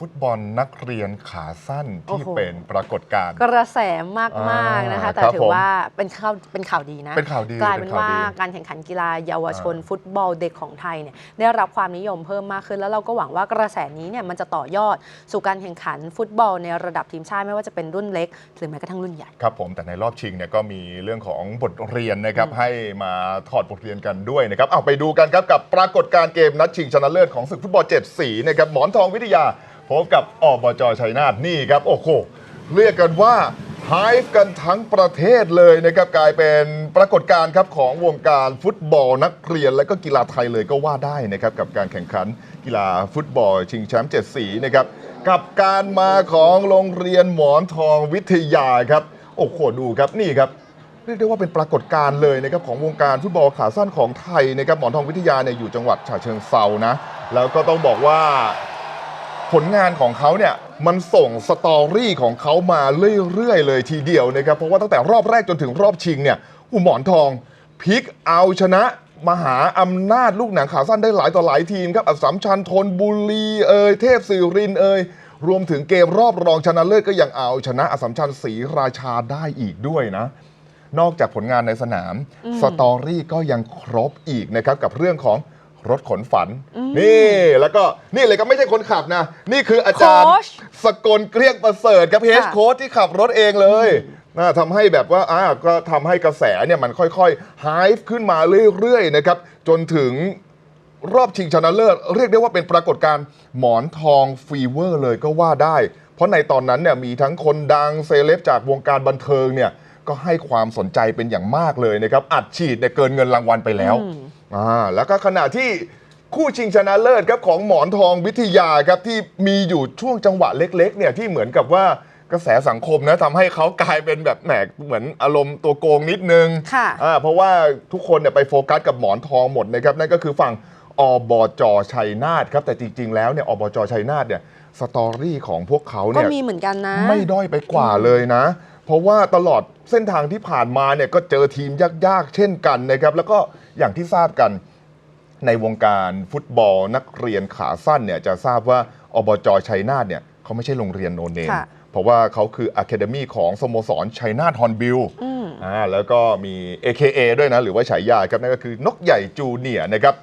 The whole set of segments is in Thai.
ฟุตบอลนักเรียนขาสั้นที่โอ้โห เป็นปรากฏการณ์ กระแสมากๆนะคะ อ่าแต่ครับถืผอมว่าเป็นข่าวเป็นข่าวดีนะเป็นข่าวดีกลายเป็นเป็นข่าวว่าดีการแข่งขันกีฬาเยาวชน ฟุตบอลเด็กของไทยเนี่ยได้รับความนิยมเพิ่มมากขึ้น แล้วเราก็หวังว่ากระแสนี้เนี่ยมันจะต่อยอดสู่การแข่งขันฟุตบอลในระดับทีมชาติไม่ว่าจะเป็นรุ่นเล็ก หรือแม้กระทั่งรุ่นใหญ่ ครับผมแต่ในรอบชิงเนี่ยก็มีเรื่องของบทเรียนนะครับ ให้มาถอดบทเรียนกันด้วยนะครับเอาไปดูกันครับกับปรากฏการณ์เกมนัดชิงชนะเลิศของศึกฟุตบอล7สีนะครับหมอนทองวิทยา พบกับอบจชัยนาทนี่ครับ โอ้โหเรียกกันว่าไฮฟ์กันทั้งประเทศเลยนะครับกลายเป็นปรากฏการณ์ครับของวงการฟุตบอลนักเรียน และก็กีฬาไทยเลยก็ว่าได้นะครับกับการแข่งขันกีฬาฟุตบอลชิงแชมป์เจ็ดสีนะครับกับการมาของโรงเรียนหมอนทองวิทยาครับโอ้โหดูครับนี่ครับเรียกได้ว่าเป็นปรากฏการณ์เลยนะครับของวงการฟุตบอลขาสั้นของไทยนะครับหมอนทองวิทยาเนี่ยอยู่จังหวัดฉะเชิงเซานะแล้วก็ต้องบอกว่า ผลงานของเขาเนี่ยมันส่งสตอรี่ของเขามาเรื่อยๆเลยทีเดียวนะครับ เพราะว่าตั้งแต่รอบแรกจนถึงรอบชิงเนี่ยอุยหมอนทองพลิกเอาชนะมหาอำนาจลูกหนังขาสั้นได้หลายต่อหลายทีมครับอัสสัมชัญธนบุรีเอ่ยเทพศิรินทร์เอ่ยรวมถึงเกมรอบรองชนะเลิศก็ยังเอาชนะอัสสัมชัญศรีราชาได้อีกด้วยนะ นอกจากผลงานในสนาม สตอรี่ก็ยังครบอีกนะครับกับเรื่องของ รถขนฝัน นี่แล้วก็นี่เลยก็ไม่ใช่คนขับนะ นี่คืออาจารย์โค้ชสกลเกลี้ยงประเสริฐครับเฮดค่ะ โค้ชที่ขับรถเองเลยนะทำให้แบบว่าอ่าก็ทำให้กระแสเนี่ยมันค่อยๆไฮฟ์ขึ้นมาเรื่อยๆนะครับ จนถึงรอบชิงชนะเลิศเรียกได้ว่าเป็นปรากฏการณ์หมอนทองฟีเวอร์เลยก็ว่าได้ เพราะในตอนนั้นเนี่ยมีทั้งคนดังเซเลบจากวงการบันเทิงเนี่ยก็ให้ความสนใจเป็นอย่างมากเลยนะครับอัดฉีดเนี่ยเกินเงินรางวัลไปแล้วอ่าแล้วก็ขณะที่คู่ชิงชนะเลิศครับของหมอนทองวิทยาครับที่มีอยู่ช่วงจังหวะเล็กๆเนี่ยที่เหมือนกับว่ากระแสสังคมนะทำให้เขากลายเป็นแบบแหมเหมือนอารมณ์ตัวโกงนิดนึงค่ะอ่าเพราะว่าทุกคนเนี่ยไปโฟกัสกับหมอนทองหมดนะครับนั่นก็คือฝั่งอบจชัยนาทครับแต่จริง ๆ แล้วเนี่ยอบจชัยนาทเนี่ยสตอรี่ของพวกเขาก็เนี่ยมีเหมือนกันนะ ไม่ด้อยไปกว่าเลยนะ เพราะว่าตลอดเส้นทางที่ผ่านมาเนี่ยก็เจอทีมยากๆ เช่นกันนะครับ แล้วก็อย่างที่ทราบกันในวงการฟุตบอลนักเรียนขาสั้นเนี่ยจะทราบว่าอบจชัยนาทเนี่ยเขาไม่ใช่โรงเรียนโนเนมค่ะ เพราะว่าเขาคืออะคาเดมีของสโมสรชัยนาทฮอนบิล อืม อ่าแล้วก็มี AKA ด้วยนะ หรือว่าฉายาครับนั่นก็คือนกใหญ่จูเนียร์นะครับ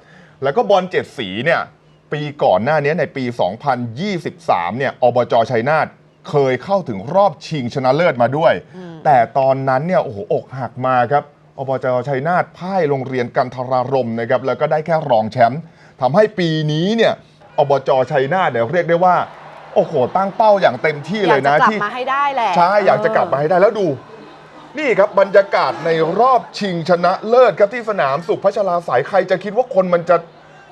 แล้วก็บอลเจ็ดสีเนี่ย ปีก่อนหน้านี้ในปี 2023 เนี่ยอบจชัยนาท เคยเข้าถึงรอบชิงชนะเลิศมาด้วย แต่ตอนนั้นเนี่ยโอ้โหอกหักมาครับอบจชัยนาทพ่ายโรงเรียนกันทรารมนะครับแล้วก็ได้แค่รองแชมป์ทำให้ปีนี้เนี่ยอบจชัยนาทเนี่ยเรียกได้ว่าโอ้โห ตั้งเป้าอย่างเต็มที่อเลยายกจะนะกลับที่มาให้ได้แหละใช่อยากจะกลับมาให้ได้แล้วดู นี่ครับบรรยากาศในรอบชิงชนะเลิศครับที่สนามสุขพัชราสายใครจะคิดว่าคนมันจะ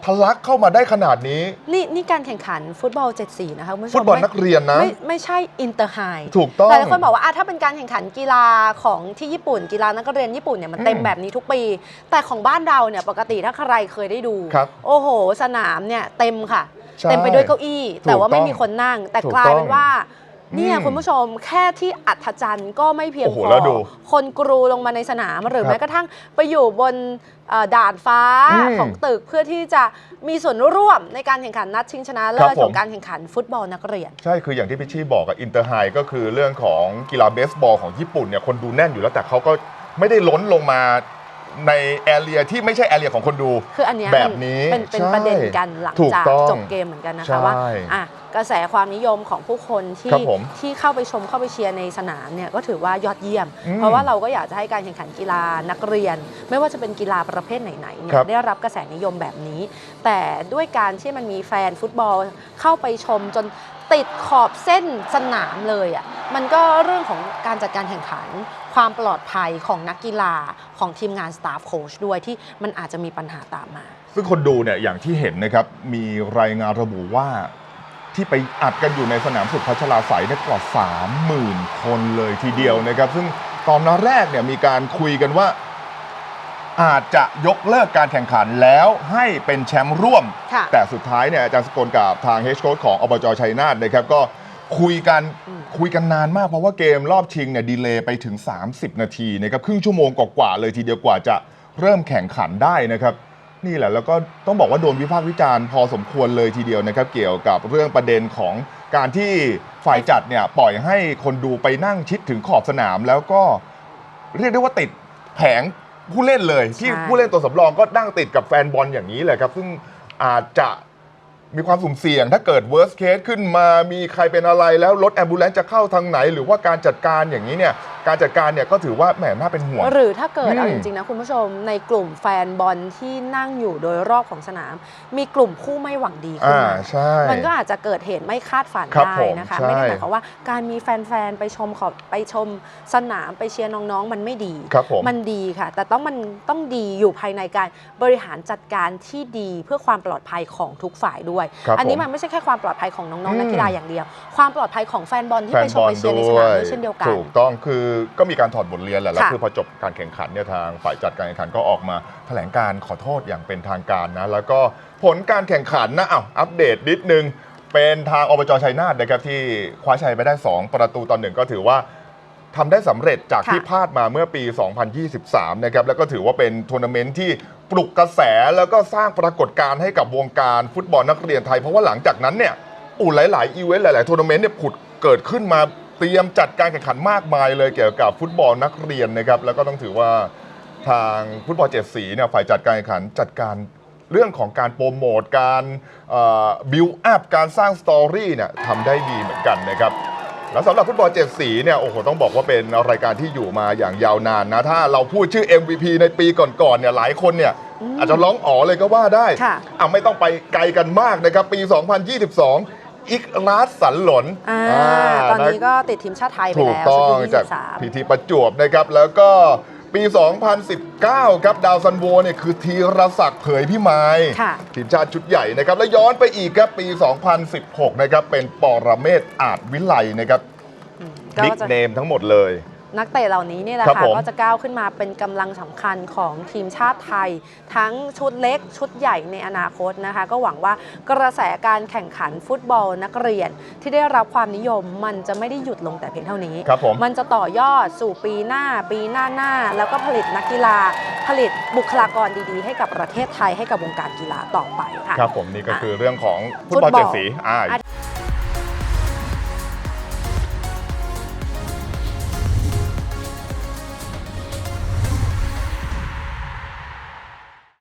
ทะลักเข้ามาได้ขนาดนี้ นี่นี่การแข่งขันฟุตบอล7สีนะคะคุณผู้ชมฟุตบอลไม่นักเรียนนะ ไม่ไม่ใช่อินเตอร์ไฮถูกต้องหลายคนบอกว่าอะถ้าเป็นการแข่งขันกีฬาของที่ญี่ปุ่น กีฬานักเรียนญี่ปุ่นเนี่ยมันเต็มอืมแบบนี้ทุกปี แต่ของบ้านเราเนี่ยปกติถ้าใครเคยได้ดูครับโอ้โห สนามเนี่ยเต็มค่ะใช่เต็มไปด้วยเก้าอี้ แต่ว่าไม่ถูกต้องมีคนนั่ง แต่ถูกกลายเป็นต้องว่า เนี่ยอืมคุณผู้ชมแค่ที่อัศจรรย์ก็ไม่เพียงโอ้โหพอแล้วดูคนกรูลงมาในสนามหรือครับแม้กระทั่งไปอยู่บนเอ่อด่านฟ้าอืมของตึกเพื่อที่จะมีส่วนร่วมในการแข่งขันนัดชิงชนะเลิครัศบผม ของการแข่งขันฟุตบอลนักเรียน ใช่คืออย่างที่พิชชี่บอกกับอินเตอร์ไฮก็คือเรื่องของกีฬาเบสบอลของญี่ปุ่นเนี่ยคนดูแน่นอยู่แล้วแต่เขาก็ไม่ได้ล้นลงมา ในแอเรียที่ไม่ใช่แอเรียของคนดู คืออันเนี้ยแบบมันนี้เป็นเป็นใช่ประเด็นกันหลังถูกจากต้องจบเกมเหมือนกันนะใช่คะว่าอะกระแสความนิยมของผู้คนคที่รับผมที่เข้าไปชมเข้าไปเชียร์ในสนามเนี่ยก็ถือว่ายอดเยี่ยมอืมเพราะว่าเราก็อยากจะให้การแข่งขันกีฬานักเรียน ไม่ว่าจะเป็นกีฬาประเภทไหนๆเนี่ครัยบได้รับกระแสนิยมแบบนี้ แต่ด้วยการที่มันมีแฟนฟุตบอลเข้าไปชมจน ติดขอบเส้นสนามเลยอะมันก็เรื่องของการจัดการแข่งขัน ความปลอดภัยของนักกีฬาของทีมงานสตาฟโค้ชด้วยที่มันอาจจะมีปัญหาตามมา ซึ่งคนดูเนี่ยอย่างที่เห็นนะครับ มีรายงานระบุว่าที่ไปอัดกันอยู่ในสนามสุขพัชราไสยเนี่ยกว่า 30,000 คนเลยทีเดียวนะครับ ซึ่งตอนแรกเนี่ยมีการคุยกันว่า อาจจะยกเลิกการแข่งขันแล้วให้เป็นแชมป์ร่วม ค่ะแต่สุดท้ายเนี่ยอาจารย์สกลกับทางเฮดโค้ชของอบจชัยนาทนะครับก็คุยกันอืมคุยกันนานมากเพราะว่าเกมรอบชิงเนี่ยดีเลย์ไปถึง 30 นาทีนะครับครึ่งชั่วโมงกว่าๆเลยทีเดียวกว่าจะเริ่มแข่งขันได้นะครับ นี่แหละแล้วก็ต้องบอกว่าโดนวิพากษ์วิจารณ์พอสมควรเลยทีเดียวนะครับ เกี่ยวกับเรื่องประเด็นของการที่ฝ่ายจัดเนี่ยปล่อยให้คนดูไปนั่งชิดถึงขอบสนาม แล้วก็เรียกได้ว่าติดแผง ผู้เล่นเลย ที่ใช่ ผู้เล่นตัวสำรองก็นั่งติดกับแฟนบอลอย่างนี้แหละครับ ซึ่งอาจจะมีความสุ่มเสี่ยง ถ้าเกิด worst case ขึ้นมามีใครเป็นอะไรแล้วรถแอมบูเลนจะเข้าทางไหน หรือว่าการจัดการอย่างนี้เนี่ย การจัดการเนี่ยก็ถือว่าแหมน่าเป็นห่วง หรือถ้าเกิดอืมเอาจริงๆนะคุณผู้ชมในกลุ่มแฟนบอลที่นั่งอยู่โดยรอบของสนาม มีกลุ่มผู้ไม่หวังดีขึ้นอ่ามาใช่มันก็อาจจะเกิดเหตุไม่คาดฝันครับได้ผมนะคะใช่ไม่ได้หมายความว่าการมีแฟนๆไปชมขอบไปชมสนามไปเชียร์น้องๆ มันไม่ดีครับผมมันดีค่ะ แต่ต้องมันต้องดีอยู่ภายในการบริหารจัดการที่ดีเพื่อความปลอดภัยของทุกฝ่ายด้วยครับอันนี้ผมมันไม่ใช่แค่ความปลอดภัยของน้องอืมๆนักกีฬาอย่างเดียว ความปลอดภัยของแฟนบอลที่ไปชมไปเชียร์ในสนามด้วยเช่นเดียวกันถูกต้องคือก็มีการถอดบทเรียนแหละแล้วค่ะคือพอจบการแข่งขันเนี่ยทางฝ่ายจัดการแข่งขันก็ออกมาแถลงการขอโทษอย่างเป็นทางการนะ แล้วก็ผลการแข่งขันนะอ้าวอัปเดตนิดนึง เป็นทางอบจชัยนาทนะครับที่คว้าชัยไปได้ 2 ประตูต่อหนึ่งก็ถือว่าทำได้สำเร็จจากค่ะที่พลาดมาเมื่อปี 2023 นะครับ แล้วก็ถือว่าเป็นทัวร์นาเมนต์ที่ปลุกกระแสแล้วก็สร้างปรากฏการณ์ให้กับวงการฟุตบอลนักเรียนไทย เพราะว่าหลังจากนั้นเนี่ย อู่หลาย ๆ อีเวนต์หลาย ๆ ทัวร์นาเมนต์เนี่ยผุดเกิดขึ้นมา เตรียมจัดการแข่งขันมากมายเลยเกี่ยวกับฟุตบอลนักเรียนนะครับแล้วก็ต้องถือว่าทางฟุตบอลเจ็ดสีเนี่ยฝ่ายจัดการแข่งขันจัดการเรื่องของการโปรโมทการบิวอัพการสร้างสตอรี่เนี่ยทำได้ดีเหมือนกันนะครับแล้วสำหรับฟุตบอลเจ็ดสีเนี่ยโอ้โหต้องบอกว่าเป็นรายการที่อยู่มาอย่างยาวนานนะถ้าเราพูดชื่อ MVP ในปีก่อนๆเนี่ยหลายคนเนี่ยอืมอาจจะร้องอ๋อเลยก็ว่าได้ค่ะอะไม่ต้องไปไกลกันมากนะครับปี 2022 อิกลาสสันหลนอ่าอ่าตอนนี้ะก็ติดทีมชาติไทยไปถูกแล้วต้องชุดจาก23พีทีประจวบนะครับ แล้วก็ปี 2019 ครับ ดาวซันโวเนี่ยคือธีรศักดิ์เผยพิมายค่ะทีมชาติชุดใหญ่นะครับ แล้วย้อนไปอีกครับปี 2016 นะครับ เป็นปรเมศอาจวิไลนะครับอืมก็บิ๊กจะเนมทั้งหมดเลย นักเตะเหล่านี้เนี่ยแหละครับค่ะผมก็จะก้าวขึ้นมาเป็นกำลังสำคัญของทีมชาติไทย ทั้งชุดเล็กชุดใหญ่ในอนาคตนะคะ ก็หวังว่ากระแสการแข่งขันฟุตบอลนักเรียน ที่ได้รับความนิยมมันจะไม่ได้หยุดลงแต่เพียงเท่านี้ครับผมมันจะต่อยอดสู่ปีหน้า ปีหน้าหน้า แล้วก็ผลิตนักกีฬา ผลิตบุคลากรดีๆ ให้กับประเทศไทยให้กับวงการกีฬาต่อไปค่ะครับผมนี่ก็คือเรื่องของฟุตฟุตบบออลลเจ็ดสีอ่าอา